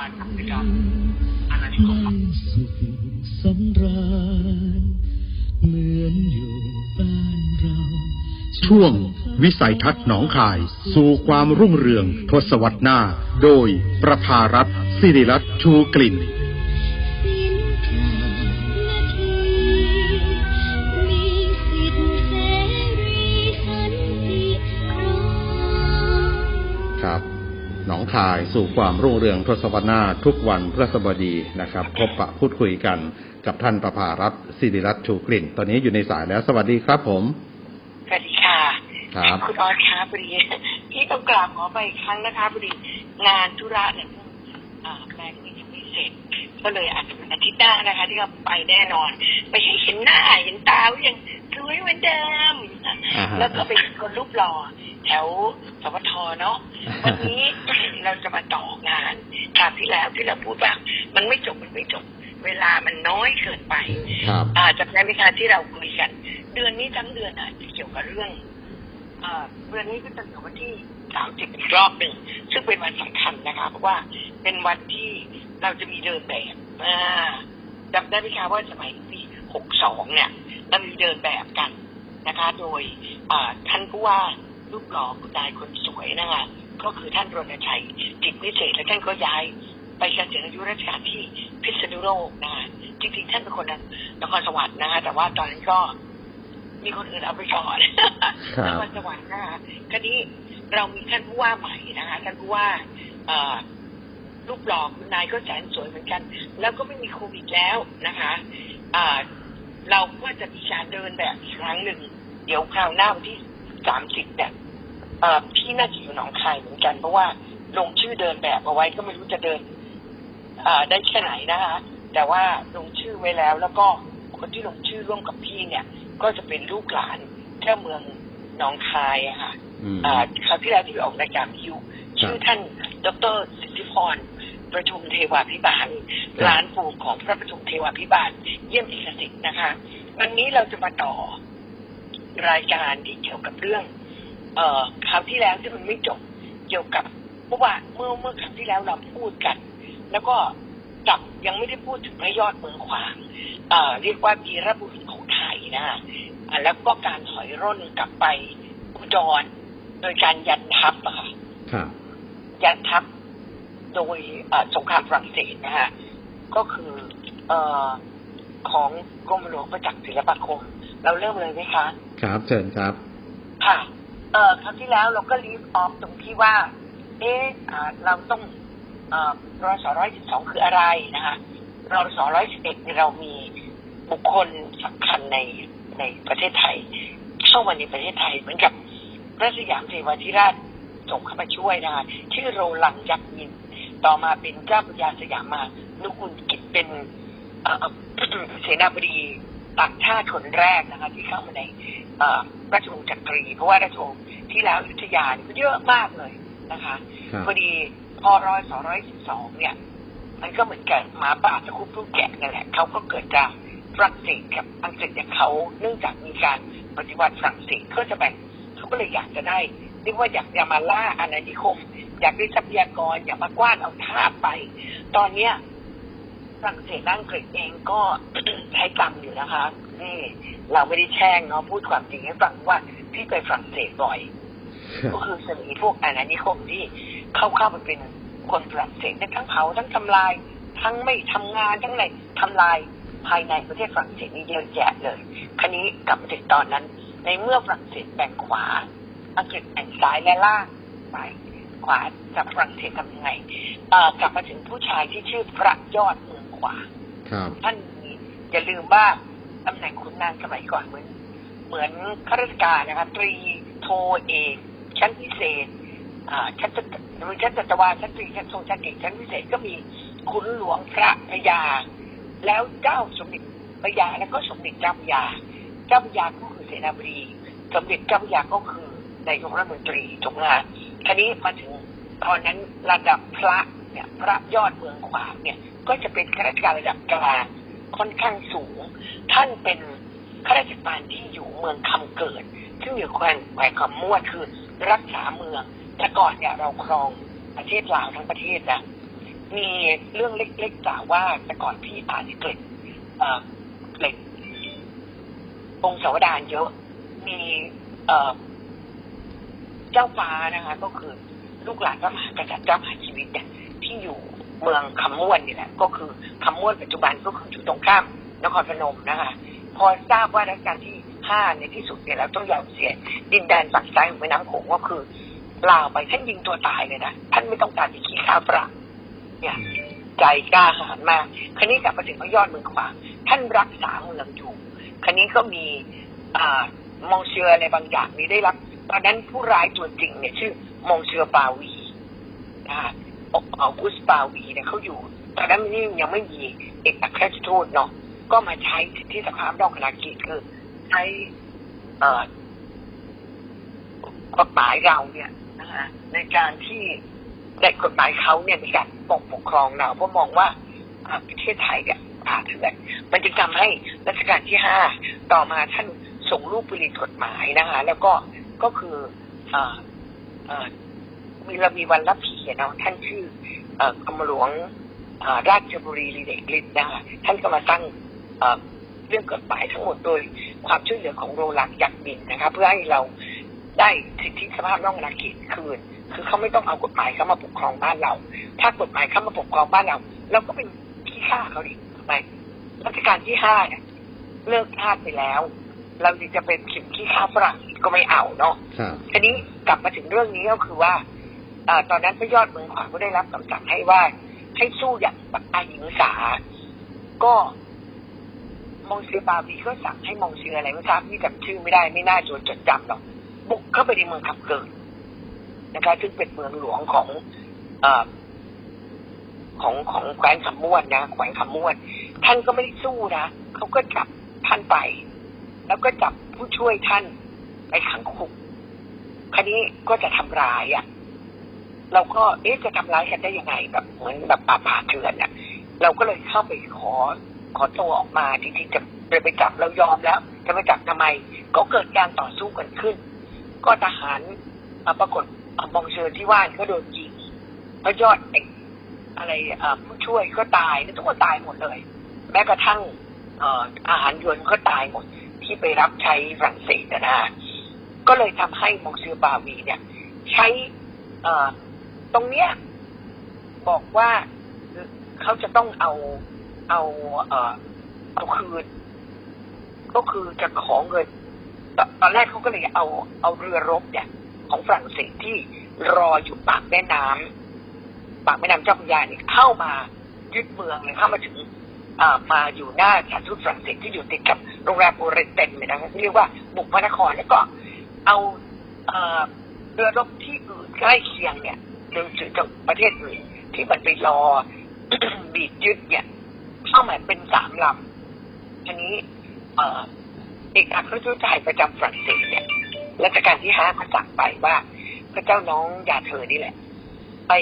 การในการอาณานิคมสุขสำราญเหมือนอยู่บ้านเรา ช่วงวิสัยทัศน์หนองคาย สู่ความรุ่งเรืองทศวรรษหน้า โดยประภารัฐสิริรัตน์ชูกลิ่น หนองคายสู่ความรุ่งเรืองทศวรรษหน้าทุกวันพฤหัสบดีนะครับ พบปะพูดคุยกันกับท่านประภารัฐสิริรัตน์ชูกลิ่น ตอนนี้อยู่ในสายแล้ว สวัสดีครับผมสวัสดีค่ะครับคุณออสคะพอดีพี่ต้องกราบขอไปอีกครั้งนะคะพอดีงานธุระเนี่ยอ่าแปลงนี้ยังไม่เสร็จ ก็เลยอาจจะเป็นอาทิตย์หน้านะคะ ที่เราไปแน่นอนไปให้เห็นหน้าเห็นตาว่ายัง สวยเหมือนเดิมอ่าฮะแล้วก็เป็นคนรูปหล่อแถวสวทเนาะวันนี้เราจะมาต่องานคราวที่แล้วที่เราพูดว่ามันไม่จบมันไม่จบ เวลามันน้อยเกินไปครับอ่าจำได้ไหมคะที่เราคุยกัน เดือนนี้ทั้งเดือนอาจจะเกี่ยวกับเรื่องอ่าเดือนนี้ก็จะถึงวันที่สามสิบอีกรอบหนึ่งซึ่งเป็นวันสำคัญนะคะเพราะว่าเป็นวันที่เราจะมีเดินแบบอ่าจำได้ไหมคะว่าสมัยปีหกสองเนี่ย เรามีเดินแบบกันนะคะ โดยอ่าท่านผู้ว่ารูปหล่อคุณนายคนสวยนะคะก็คือท่านรณชัยจิตวิเศษและท่านก็ย้ายไปเกษียณอายุราชการที่พิษณุโลกนะคะจริงๆท่านเป็นคนนครสวรรค์นะคะแต่ว่าตอนนั้นก็มีคนอื่นเอาไปก่อนครับนครสวรรค์นะคะคราวนี้เรามีท่านผู้ว่าใหม่นะคะท่านผู้ว่าเอ่อรูปหล่อคุณนายก็แสนสวยเหมือนกัน แล้วก็ไม่มีโควิดแล้วนะคะอ่า เราก็จะมีการเดินแบบอีกครั้งหนึ่ง เดี๋ยวคราวหน้าวันที่สามสิบเนี่ยเอ่อพี่น่าจะอยู่หนองคายเหมือนกันเพราะว่าลงชื่อเดินแบบเอาไว้ก็ไม่รู้จะเดินอ่าได้แค่ไหนนะคะ แต่ว่าลงชื่อไว้แล้ว แล้วก็คนที่ลงชื่อร่วมกับพี่เนี่ย ก็จะเป็นลูกหลานแค่เมืองหนองคายอะค่ะอืมอ่าคราวที่แล้วที่ออกรายการพิวชื่อท่าน ดรสิทธิพร ประชุมเทวาพิบาลครับร้านปู่ของพระประชุมเทวาพิบาลเยี่ยมเอกสิทธิ์นะคะ วันนี้เราจะมาต่อรายการที่เกี่ยวกับเรื่อง เอ่อคราวที่แล้วที่มันไม่จบเกี่ยวกับเพราะว่าเมื่อเมื่อครั้งที่แล้วเราพูดกัน แล้วก็กลับยังไม่ได้พูดถึงพระยอดเมืองขวางเอ่อเรียกว่าวีรบุรุษของไทยนะอ่าแล้วก็การถอยร่นกลับไปอุดรโดยการยันทัพอะค่ะครับยันทัพ โดยเอ่อสงครามฝรั่งเศสนะฮะก็คือเอ่อของกรมหลวงประจักษ์ศิลปาคม เราเริ่มเลยไหมคะ ครับเชิญครับ ค่ะเอ่อครั้งที่แล้วเราก็รีบออฟตรงที่ว่า เอ๊ะอ่าเราต้องเอ่อรอสร้อยสิบสองคืออะไรนะคะรอสร้อยสิบเอ็ดเรามีบุคคลสำคัญในในประเทศไทยเข้ามาในประเทศไทย เหมือนกับพระสยามเทวาธิราชส่งเข้ามาช่วยนะคะชื่อโรลังยักษ์ยิน ต่อมาเป็นเจ้าพระยาสยามมานุกุลกิจเป็นเอ่อเสนาบดีต่างชาติคนแรกนะคะ ที่เข้ามาในเอ่อราชวงศ์จักรี เพราะว่าราชวงศ์ที่แล้วอยุธยาเนี่ยมันเยอะมากเลยนะคะครับพอดีพอร้อยสองร้อยสิบสองเนี่ย มันก็เหมือนกับหมาป่าตะคุบลูกแกะนั่นแหละเขาก็เกิดจากฝรั่งเศสกับอังกฤษเนี่ยเขาเนื่องจากมีการปฏิวัติฝรั่งเศสก็จะแบ่งเขาก็เลยอยากจะได้ เรียกว่าอยากจะมาล่าอาณานิคม อยากได้ทรัพยากรอยากมากว้านเอาท่าสไป ตอนเนี้ยฝรั่งเศสและอังกฤษเองก็ใช้กรรมอยู่นะคะนี่เราไม่ได้แช่งเนาะพูดความจริงให้ฟังว่าพี่ไปฝรั่งเศสบ่อย ก็คือจะมีพวกอาณานิคมที่เข้าเข้าไปเป็นคนฝรั่งเศสทั้งเผาทั้งทำลาย ทั้งไม่ทำงานทั้งอะไรทำลายภายในประเทศฝรั่งเศสนี่เยอะแยะเลยคันนี้กลับมาถึงตอนนั้น ในเมื่อฝรั่งเศสแบ่งขวา อังกฤษแบ่งซ้ายและล่างไปขวาจากฝรั่งเศสทำยังไงเอ่อกลับมาถึงผู้ชายที่ชื่อพระยอดเมืองขวาครับท่านมีอย่าลืมว่าตำแหน่งขุนนางสมัยก่อนเหมือน เหมือนข้าราชการนะคะตรีโทเอกชั้นพิเศษอ่าชั้นจัตหรือชั้นจัตวาชั้นตรีชั้นโทชั้นเอกชั้นพิเศษก็มีขุนหลวงพระพยา แล้วเจ้าสมเด็จพระยาแล้วก็สมเด็จเจ้าพระยาเจ้าพระยาก็คือเสนาบดีสมเด็จเจ้าพระยาก็คือ นายกรัฐมนตรีถูกไหมคะทีนี้มาถึงตอนนั้นระดับพระเนี่ยพระยอดเมืองขวางเนี่ย ก็จะเป็นข้าราชการระดับกลางค่อนข้างสูง ท่านเป็นข้าราชการที่อยู่เมืองคำเกิด ซึ่งอยู่แขวงแขวงคำม่วคือรักษาเมืองแต่ก่อนเนี่ยเราครองประเทศลาวทั้งประเทศนะมีเรื่องเล็กๆกล่าวว่าแต่ก่อนพี่อ่านเกล็ดเอ่อเกล็ดองค์สาวดารเยอะ มี เจ้าฟ้านะคะ ก็คือลูกหลานพระมหากษัตริย์เจ้ามหาชีวิตเนี่ยที่อยู่เมืองคำม่วนนี่แหละก็คือคำม่วนปัจจุบันก็คืออยู่ตรงข้ามนครพนมนะคะ พอทราบว่ารัชกาลที่ห้าในที่สุดเนี่ยเราต้องยอมเสียดินแดนฝั่งซ้ายของแม่น้ำโขงก็คือลาวไปท่านยิงตัวตายเลยนะท่านไม่ต้องการจะขี้ข้าวฝรั่งเนี่ยใจกล้าหาญมากคราวนี้กลับมาถึงพระยอดเมืองขวางท่านรักษาเมืองอยู่คราวนี้ก็มีอ่ามองเชืออะไรบางอย่างนี้ได้รับ ตอนนั้นผู้ร้ายตัวจริงเนี่ยชื่อมองเชือปาวีนะคะออกุสปาวีเนี่ยเขาอยู่ ตอนนั้นนี่ยังไม่มีเอกอัครราชทูตเนาะก็มาใช้ทธิสภาพนอกอาณาเขตคือใช้เอ่อกฎหมายเราเนี่ยนะคะในการที่ในกฎหมายเขาเนี่ยในการปกปกครองเราเพราะมองว่าประเทศไทยเนี่ยป่าเถื่อนมันจึงทำให้รัชกาลที่ห้าต่อมาท่านส่งรูปผลิตกฎหมายนะคะ แล้วก็ ก็คืออมีเรามีวันรับผีเนาะท่านชื่ออกรมหลวงราชบุรีรีเดกฤทธิ์นะคะท่านก็มาตั้งเรื่องกฎหมายทั้งหมดโดยความช่วยเหลือของโรลักยักษ์บินนะคะเพื่อให้เราได้สิทธิสภาพนอกอาณาเขตคืน คือเขาไม่ต้องเอากฎหมายเข้ามาปกครองบ้านเรา ถ้ากฎหมายเข้ามาปกครองบ้านเราเราก็เป็นขี้ข้าเขาดิถูกไมรัชกาลที่ห้าเนี่ยเลิกทาสไปแล้ว เราจะเป็นขิมขี้ข้าฝรั่งอี กก็ไม่เอาเนาะครับทีนี้กลับมาถึงเรื่องนี้ก็คือว่าเออตอนนั้นพระยอดเมืองขวางก็ได้รับคำสั่งให้ว่าให้สู้อย่างแบบอาหิงสา ก็มองเซียบาวีก็สั่งให้มองเซียอะไรไม่ทราบที่จำชื่อไม่ได้ไม่น่าจะจดจำหรอกบุกเข้าไปในเมืองขับเกิดนะคะ ซึ่งเป็นเมืองหลวงของเออของของแคว้นคำม่วนนะแขวงคำม่วนท่านก็ไม่ได้สู้นะเขาก็จับท่านไป แล้วก็จับผู้ช่วยท่าน ไปขังคุกคราวนี้ก็จะทำร้ายอะ เราก็เอ๊ะจะทำร้ายกันได้ยังไงแบบเหมือนแบบป่าป่าเถื่อนอะ เราก็เลยเข้าไปขอขอตัวออกมาจริงๆจะไปจับเรายอมแล้ว จะไปจับทำไม ก็เกิดการต่อสู้กันขึ้น ก็ทหารปรากฏอมองเชิญที่ว่านก็โดนยิงพระยอดไอ้อะไรผู้ช่วยก็ตายทุกคนตายหมดเลย แม้กระทั่งอาหารยวนก็ตายหมด ที่ไปรับใช้ฝรั่งเศสนะนะ ก็เลยทำให้มงซือบาวีเนี่ย ใช้ตรงเนี้ยบอกว่าเขาจะต้องเอาเอาเออเอาคืน ก็คือจะขอเงินตตอนแรกเขาก็เลยเอาเอาเรือรบเนี่ย ของฝรั่งเศสที่รออยู่ปากแม่น้ำปากแม่น้ำเจ้าพระยาเนี่ยเข้ามายึดเมืองเลยเข้ามาถึงมาอยู่หน้าสถานทูตฝรั่งเศสที่อยู่ติดกับโรงแรมโอเรเตนเลยนะครับที่เรียกว่าบุกพระนครแล้วก็ เอาเรือรบที่อื่นใกล้เคียงเนี่ยหรือจากประเทศอื่นที่มันไปรอบีบยึดเนี่ยเข้ามาเป็นสามลำทีนี้เอเอกอัครราชทูตไทยประจำฝรั่งเศสเนี่ยรัชกาลที่ห้าก็สั่งไปว่า พระเจ้าน้องยาเธอนี่แหละ ไป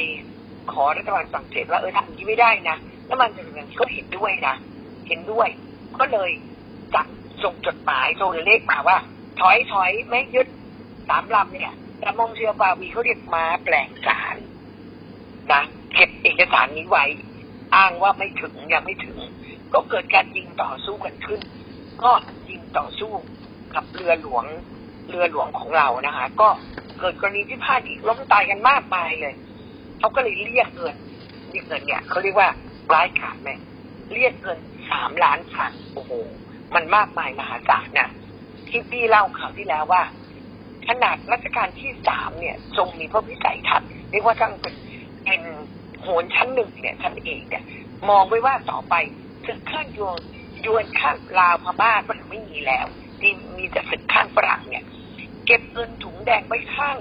ขอรัฐบาลฝรั่งเศสว่าเออทำอย่างนี้ไม่ได้นะแล้วมันเป็นอย่างนี้ก็เห็นด้วยนะเห็นด้วย ก็เลยจัดส่งจดหมายส่งเลขมาว่า ถอยถอยไม่ยึดสามลำเนี่ยแต่มองเชียบาวีเขาเรียกมาแปลงสารนะเก็บเอกสารนี้ไว้ อ้างว่าไม่ถึงยังไม่ถึง ก็เกิดการยิงต่อสู้กันขึ้น ก็ยิงต่อสู้กับเรือหลวงเรือหลวงของเรานะคะ ก็เกิดกรณีพิพาทอีกล้มตายกันมากมายเลยเขาก็เลยเรียกเงินเรียกเงินเนี่ยเขาเรียกว่าร้ายขาดไหมเรียกเงินสามล้านฟันโอ้โหมันมากมายมหาศาลนะ ที่พี่เล่าข่าวที่แล้วว่า ขนาดรัชกาลที่สามเนี่ยทรงมีพระวิสัยทัศน์เรียกว่าทั้งเป็นเป็นโหนชั้นหนึ่งเนี่ยท่านเองเนี่ยมองไว้ว่าต่อไปศึกข้างยวนยวนข้างลาวพม่าก็ไม่มีแล้วที่มีแต่ศึกข้างฝรั่งเนี่ย เก็บเงินถุงแดงไว้ข้าง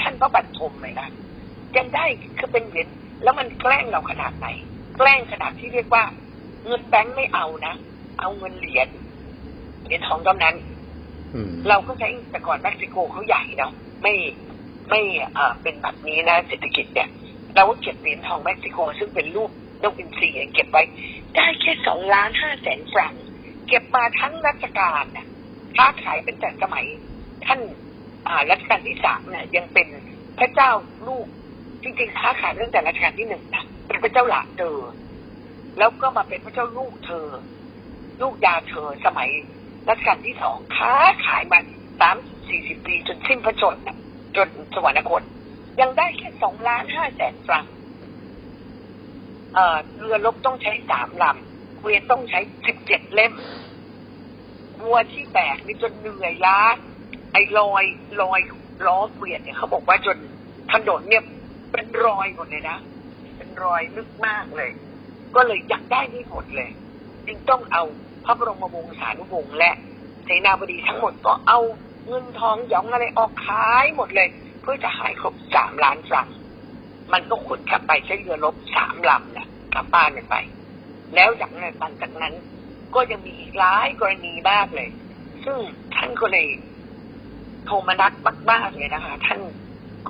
ท่านพระบรรทมเลยนะยังได้คือเป็นเหรียญแล้วมันแกล้งเราขนาดไหน แกล้งขนาดที่เรียกว่า เงินแบงค์ไม่เอานะ เอาเงินเหรียญเหรียญทองเท่านั้น เราก็ใช้แต่ก่อนเม็กซิโกเขาใหญ่เนาะไม่ไม่เอ่อเป็นแบบนี้นะเศรษฐกิจเนี่ยเราก็เก็บเหรียญทองเม็กซิโก ซึ่งเป็นรูปนกอินทรีเนี่ยเก็บไว้ ได้แค่สองล้านห้าแสนฟรังเก็บมาทั้งรัชกาลน่ะค้าขายเป็นแต่สมัย ท่านอ่ารัชกาลที่สามเนี่ยยังเป็นพระเจ้าลูกจริงๆค้าขายตั้งแต่รัชกาลที่หนึ่งนะเป็นพระเจ้าหลานเธอแล้วก็มาเป็นพระเจ้าลูกเธอ ลูกยาเธอสมัย รัชกาลที่สองค้าขายมาสามสี่สิบปีจนสิ้นพระชนม์น่ะจนสวรรคต ยังได้แค่สองล้านห้าแสนฟรังเอ่อเรือรบต้องใช้สามลำเกวียนต้องใช้สิบเจ็ดเล่มวัวที่แบกนี่จนเหนื่อยล้า ไอ้รอยรอยล้อเกวียนเนี่ยเขาบอกว่าจนถนนเนี่ยเป็นรอยหมดเลยนะ เป็นรอยลึกมากเลย ก็เลยอยากได้นี่หมดเลย จึงต้องเอา พระบรมวงศานุวงศ์และเสนาบดีทั้งหมดก็เอาเงินทองหยองอะไรออกขายหมดเลย เพื่อจะหายครบสามล้านฟรังมันก็ขุดกลับไปใช้เรือรบสามลำนะกลับบ้านไป แล้วจากนั้นหลังจากนั้น ก็ยังมีอีกหลายกรณีมากเลย ซึ่งท่านก็เลยโทมนัสมากๆเลยนะคะ ท่าน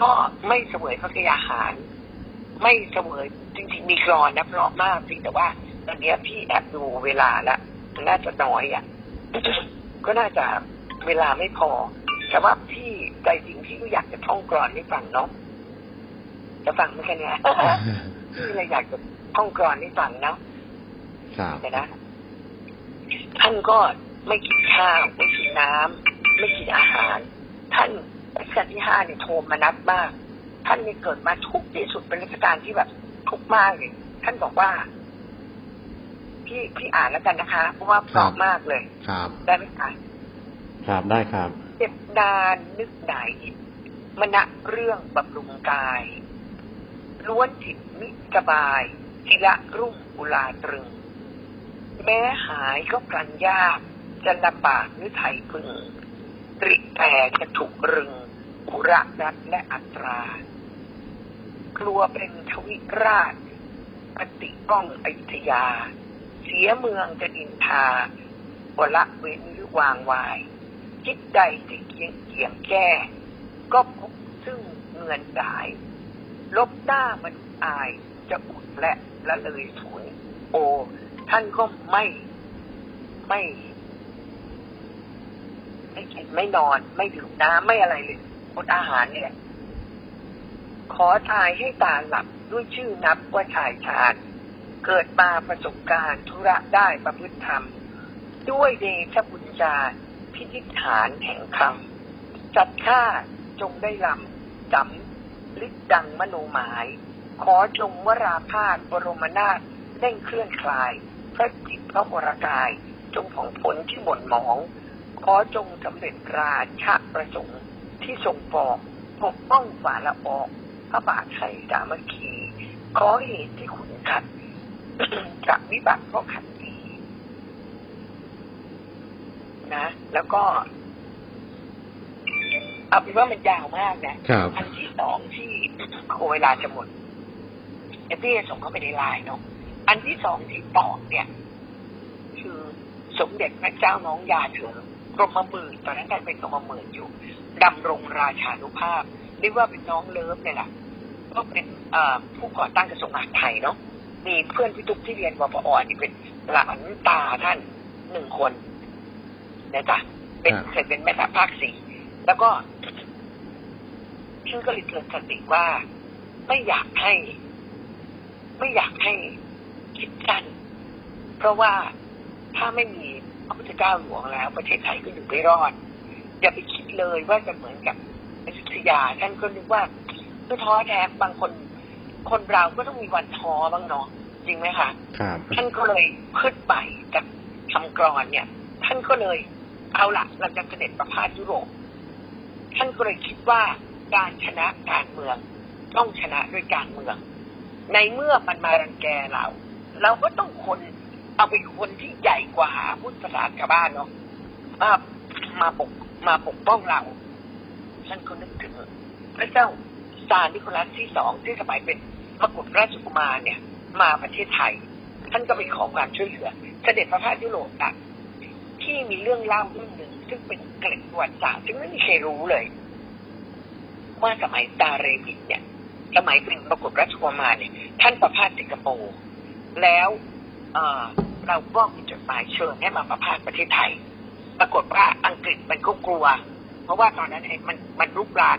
ก็ไม่เสวยพระกยาหาร ไม่เสวยจริงๆมีกรอนนะเพราะมากเพียงแต่ว่าตอนนี้พี่แอบดูเวลาละ นน่าจะน้อยอะ ก็น่าจะเวลาไม่พอ แต่ว่าพี่ใจจริงพี่ก็อยากจะท่องกรอนให้ฟังเนาะจะฟังไหมคะเนี่ยพี่เลยอยากจะท่องกรอนให้ฟังเนาะครับแต่นะ ท่านก็ไม่กินข้าวไม่กินน้ำไม่กินอาหาร ท่านรัชกาลที่ห้าเนี่ยโทมนัสมาก ท่านเนี่ยเกิดมาทุกข์ที่สุดเป็นรัชกาลที่แบบทุกข์มากเลยท่านบอกว่า พี่พี่อ่านแล้วกันนะคะเพราะว่าเพราะมากเลย ครับ ได้ไหมคะครับได้ครับเจ็บนานนึกไหนมณะเรื่องบำรุงกาย ล้วนจิตมิสบายทีละรุ่งอุลาตรึง แม้หายก็พลันยากจะลำบากหรือไทยพึงริแต่จะถูกรึงอุระรัตและอัตรา กลัวเป็นทวิราชปฏิก้องอยุธยา เสียเมืองจะดินทาวละเว้นหรือวางวาย คิดใดจะเกียงเกียงแก้ ก็พบซึ่งเงินดาย ลบหน้ามันอายจะอุดและละเลยสูญโอ ท่านก็ไม่ไม่ไม่กินไม่นอน ไม่ดื่มน้ำไม่อะไรเลยอดอาหารเนี่ย ขอทายให้ตาหลับด้วยชื่อนับว่าชายชาญ เกิดมาประสบการณ์ธุระได้ประพฤติธรรม ด้วยเดชบุญญาพิธิฐานแห่งคำจัดข้าจงได้ลำจำลิดดังมโนหมาย ขอจงวราพาสบรมนาถเร่งเคลื่อนคลาย พระจิตพระวรกาย จงผ่องผลที่หม่นหมอง ขอจงสำเร็จราชาประสงค์ที่ทรงปอกปกป้องฝ่าละออก พระบาทไทยสามัคคี ขอเหตุที่ขุนขัด จะวิบัติเพราะขัดดีนะ แล้วก็เอาเป็นว่ามันยาวมากนะครับอันที่สองที่โคเวลาจะหมดเอฟพี่จะส่งเข้าไปในไลน์เนาะอันที่สองที่ตอบเนี่ย คือสมเด็จพระเจ้าน้องยาเธอกรมหมื่นตอนนั้นท่านเป็นกรมหมื่นอยู่ดำรงราชานุภาพเรียกว่าเป็นน้องเลิฟเนี่ยแหละก็เป็นเอ่อผู้ก่อตั้งกระทรวงมหาดไทยเนาะ มีเพื่อนพี่ตุ๊กที่เรียนวปอนี่เป็นหลานตาท่านหนึ่งคนนะจ๊ะเป็นครับเคยเป็นแม่ทัพภาคสี่แล้วก็ท่านก็เลยเกิดสติว่าไม่อยากให้ ไม่อยากให้คิดสั้นเพราะว่าถ้าไม่มีพระพุทธเจ้าหลวงแล้ว ประเทศไทยก็อยู่ไม่รอด อย่าไปคิดเลยว่าจะเหมือนกับอยุธยาท่านก็นึกว่าก็ท้อแท้บางคน คนเราก็ต้องมีวันท้อบ้างเนาะจริงไหมคะครับท่านก็เลยขึ้นไปจากคำกรอนเนี่ย ท่านก็เลยเอาละเราจะเสด็จประพาสยุโรปท่านก็เลยคิดว่าการชนะการเมืองต้องชนะด้วยการเมือง ในเมื่อมันมารังแกเรา เราก็ต้องคนเอาเป็นคนที่ใหญ่กว่าพุทธศาสนาชาวบ้านเนาะมามาปกมาปกป้องเราท่านก็นึกถึงพระเจ้าซาร์นิโคลัสที่สองที่สมัยเป็น พระกุฎราชกุมารเนี่ย มาประเทศไทย ท่านก็ไปขอความช่วยเหลือ เสด็จพระพาสยุโรปอะที่มีเรื่องเล่าเรื่องหนึ่ง ซึ่งเป็นเกล็ดประวัติศาสตร์ซึ่งไม่มีใครรู้เลย ว่าสมัยดาเรวินเนี่ย สมัยเป็นปรากฏราชกุมารเนี่ย ท่านประพาสสิงคโปร์แล้วเราก็มีจดหมายเชิญให้มาประพาสประเทศไทย ปรากฏว่าอังกฤษมันก็กลัว เพราะว่าตอนนั้นเองมันมันรุกราน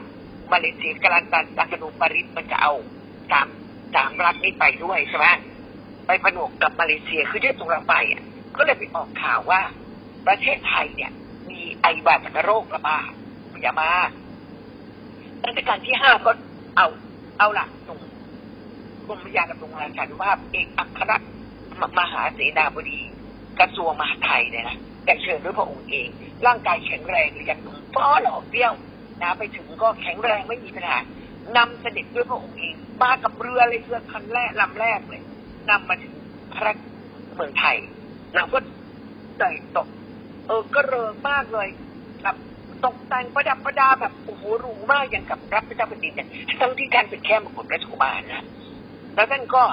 มาเลเซียกาลันตันตากระดูปาริสมันจะเอาตาม สามรัฐนี้ไปด้วยใช่ไหมไปผนวกกับมาเลเซียคือที่ตรงเราไปอะ ก็เลยไปออกข่าวว่า ประเทศไทยเนี่ย มีไอวัณโรคระบาดอย่ามารัชกาลที่ห้าก็เอาเอาหลักตรงกรมยานดำรงราชานุภาพเอกอัครมมหาเสนาบดี กระทรวงมหาดไทยเนี่ยนะแต่เชิญด้วยพระองค์เอง ร่างกายแข็งแรงเรียนหนุ่มฟ้อหล่อเปรี้ยวนะไปถึงก็แข็งแรงไม่มีปัญหานำเสด็จด้วยพระองค์เอง มากับเรือเลยเรือคันแรกลำแรกเลยนำมาถึงพระเมืองไทยเราก็ใจตก เออก็เริงมากเลยแบบตกแต่งประดับประดาแบบโอ้โหหรูมากอย่างกับรับพระเจ้าแผ่นดินเนี่ยทั้งที่การเป็นแค่มกุฎราชกุมารนะแล้วท่านก็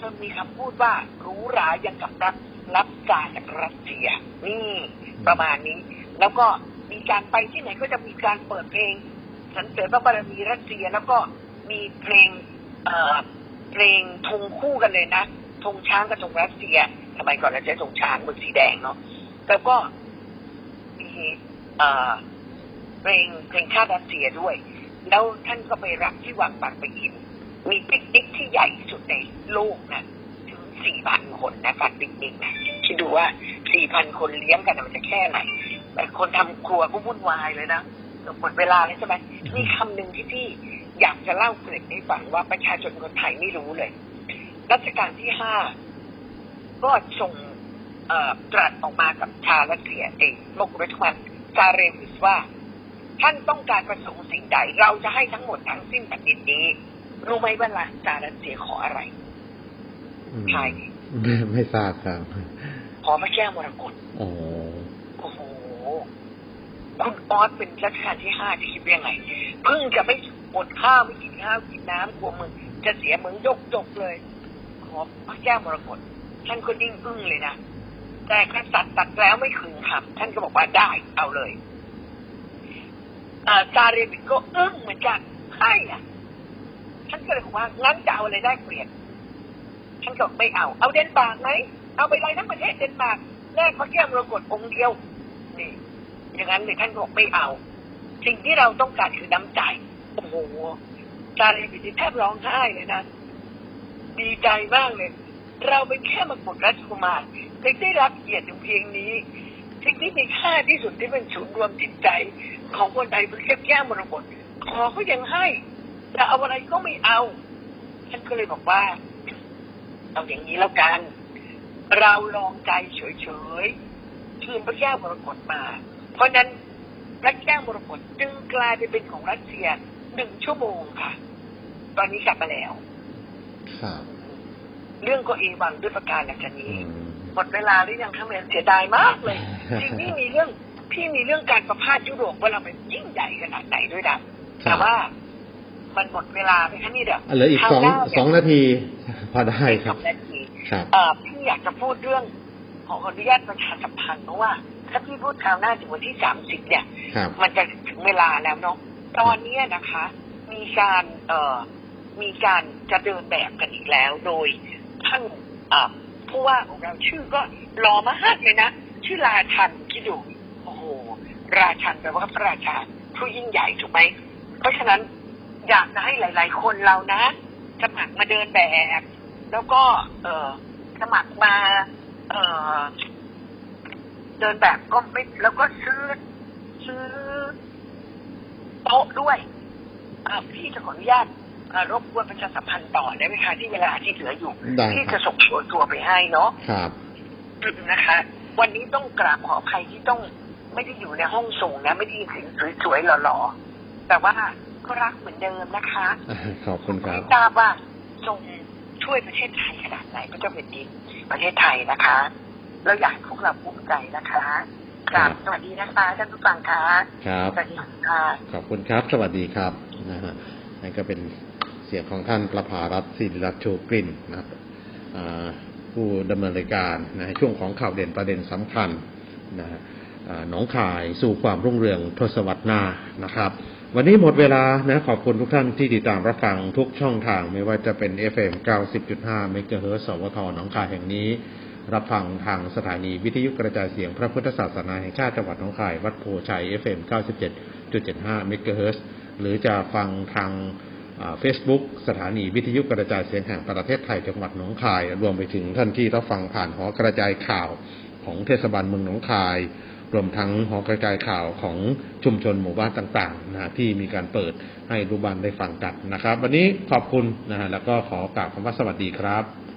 จนมีคำพูดว่าหรูหรายังกับรับรับกาจากรัสเซีย นี่ประมาณนี้ แล้วก็มีการไปที่ไหนก็จะมีการเปิดเพลงสรรเสริญพระบารมีรัสเซีย แล้วก็ มีเพลงเอ่อเพลงธงคู่กันเลยนะธงช้างกับธงรัสเซียสมัยก่อนเราใช้ธงช้างบนสีแดงเนาะแล้วก็มีเอ่อเพลงเพลงชาติรัสเซียด้วย แล้วท่านก็ไปรับที่วังบางปะอิน มีปิกนิกที่ใหญ่ที่สุดในโลกนะถึงสี่พันคนนะการปิกนิกนะคิดดูว่าสี่พันคนเลี้ยงกันมันจะแค่ไหนแต่คนทำครัวก็วุ่นวายเลยนะเกือบหมดเวลาเลยใช่ไหมนี่คำหนึ่งที่พี่ อยากจะเล่าเกร็ดให้ฟังว่าประชาชนคนไทยไม่รู้เลย รัชกาลที่ห้าก็ส่งเอ่อตรัสออกมากับชาวรัสเซียเองโมกุฎราชกุมารซาเรวิสว่า ท่านต้องการประสงค์สิ่งใด เราจะให้ทั้งหมดทั้งสิ้นแผ่นดินนี้ รู้ไหมว่าลาซารัสเซียขออะไรอืมใช่ไม่ไม่ทราบครับ ขอพระแก้วมรกตโอ้โอ้โหคุณออสเป็นรัชกาลที่ห้าจะคิดว่ายังไงเพิ่งจะไม่ อดข้าวไม่กินข้าวกินน้ำกลัวมึงจะเสียเมืองยกจกเลย ขอพระแก้วมรกตท่านก็นิ่งอึ้งเลยนะแต่กษัตริย์ตัดแล้วไม่คืนคำท่านก็บอกว่าได้เอาเลยอ่าซาเรวิกก็อึ้งเหมือนกันให้อะท่านก็เลยบอกว่างั้นจะเอาอะไรได้เปลี่ยนท่านก็บอกไม่เอา เอาเดนมาร์กไหมเอาไปเลยทั้งประเทศเดนมาร์กแลกพระแก้วมรกตองค์เดียวนี่อย่างนั้นเลยท่านก็บอกไม่เอา สิ่งที่เราต้องการคือน้ำใจ โอ้โหจารีบิติแทบร้องไห้เลยนะ ดีใจมากเลย เราเป็นแค่มกุฎราชกุมารแต่ได้รับเกียรติเพียงนี้สิ่งที่มีค่าที่สุดที่เป็นศูนย์รวมจิตใจ ของคนไทยเป็นแค่แก้มรกตขอเขายังให้จะเอาอะไรก็ไม่เอาท่านก็เลยบอกว่า เอาอย่างนี้แล้วกัน เราลองใจเฉยๆคืนพระแก้วมรกตมา เพราะฉะนั้นพระแก้วมรกตจึงกลายไปเป็นของรัสเซีย หนึ่งชั่วโมงค่ะ ตอนนี้กลับมาแล้วครับเรื่องก็เอวังด้วยประการอย่างอืนี้มหมดเวลาหรือยังคะแม่เสียดายมากเลยจริงพี่มีเรื่องพี่มีเรื่องการประพาสยุโรปว่าเราเป็นยิ่งใหญ่ขนาดไหนด้วยนะแต่ว่ามันหมดเวลาไปแค่นี้เดียวอะเหลืออีกสองคราวหน้าสองนาทีพอได้คสรับองนาทีครับเอ่อพี่อยากจะพูดเรื่องขออนุญาตประชาสัมพันธ์เพราะว่า ถ้าพี่พูดคราวหน้าถึงวันที่สามสิบเนี่ยครับมันจะถึงเวลาแล้วเนาะ ตอนนี้นะคะ มีการเอ่อมีการจะเดินแบบกันอีกแล้ว โดยท่านผู้ว่าของเราชื่อก็หล่อมากเลยนะ ชื่อราชันคิดดูโอ้โหราชันแปลว่าพระราชาผู้ยิ่งใหญ่ถูกไหมเพราะฉะนั้นอยากจะให้หลาย ๆ คนเรานะสมัครมาเดินแบบ แล้วก็ เออสมัครมา เออเดินแบบก็ไม่แล้วก็ซื้อซื้อ โต๊ะด้วยอ่าพี่จะขออนุญาตอ่ารบกวนประชาสัมพันธ์ต่อได้ไหมคะที่เวลาที่เหลืออยู่ได้ที่ครัจะบส่งตัวตัวไปให้เนาะครับนะคะ วันนี้ต้องกราบขออภัยที่ต้องไม่ได้อยู่ในห้องส่งนะไม่ได้ยินเสียงสวยๆหล่อๆแต่ว่าก็รักเหมือนเดิมนะคะขอบคุณครับไม่ทราบว่าทรงช่วยประเทศไทยขนาดไหนพระเจ้าแผ่นดินประเทศไทยนะคะแล้วอยากให้พวกเราภูมิใจนะคะ กราบสวัสดีนะคะท่านผู้ฟังคะครับสวัสดีค่ะขอบคุณครับสวัสดีครับนะฮะนั่นก็เป็นเสียงของท่านประภารัตน์ศิริรัตน์โชกลิ่นนะครับอ่าผู้ดำเนินรายการนะฮะช่วงของข่าวเด่นประเด็นสำคัญนะฮะอ่าหนองคายสู่ความรุ่งเรืองทศวรรษหน้านะครับ วันนี้หมดเวลานะขอบคุณทุกท่านที่ติดตามรับฟังทุกช่องทางไม่ว่าจะเป็น FM 90.5 MHz สวทหนองคายแห่งนี้ รับฟังทางสถานีวิทยุกระจายเสียงพระพุทธศาสนาแห่งชาติจังหวัดหนองคาย วัดโพชัย FM 97.75เมกะเฮิรตซ์หรือจะฟังทางเฟซบุ๊กสถานีวิทยุกระจายเสียงแห่งประเทศไทยจังหวัดหนองคาย รวมไปถึงท่านที่รับฟังผ่านหอกระจายข่าวของเทศบาลเมืองหนองคาย รวมทั้งหอกระจายข่าวของชุมชนหมู่บ้านต่างๆนะฮะที่มีการเปิดให้รูบ้านได้ฟังกันนะครับ วันนี้ขอบคุณนะฮะแล้วก็ขอกล่าวคำว่าสวัสดีครับ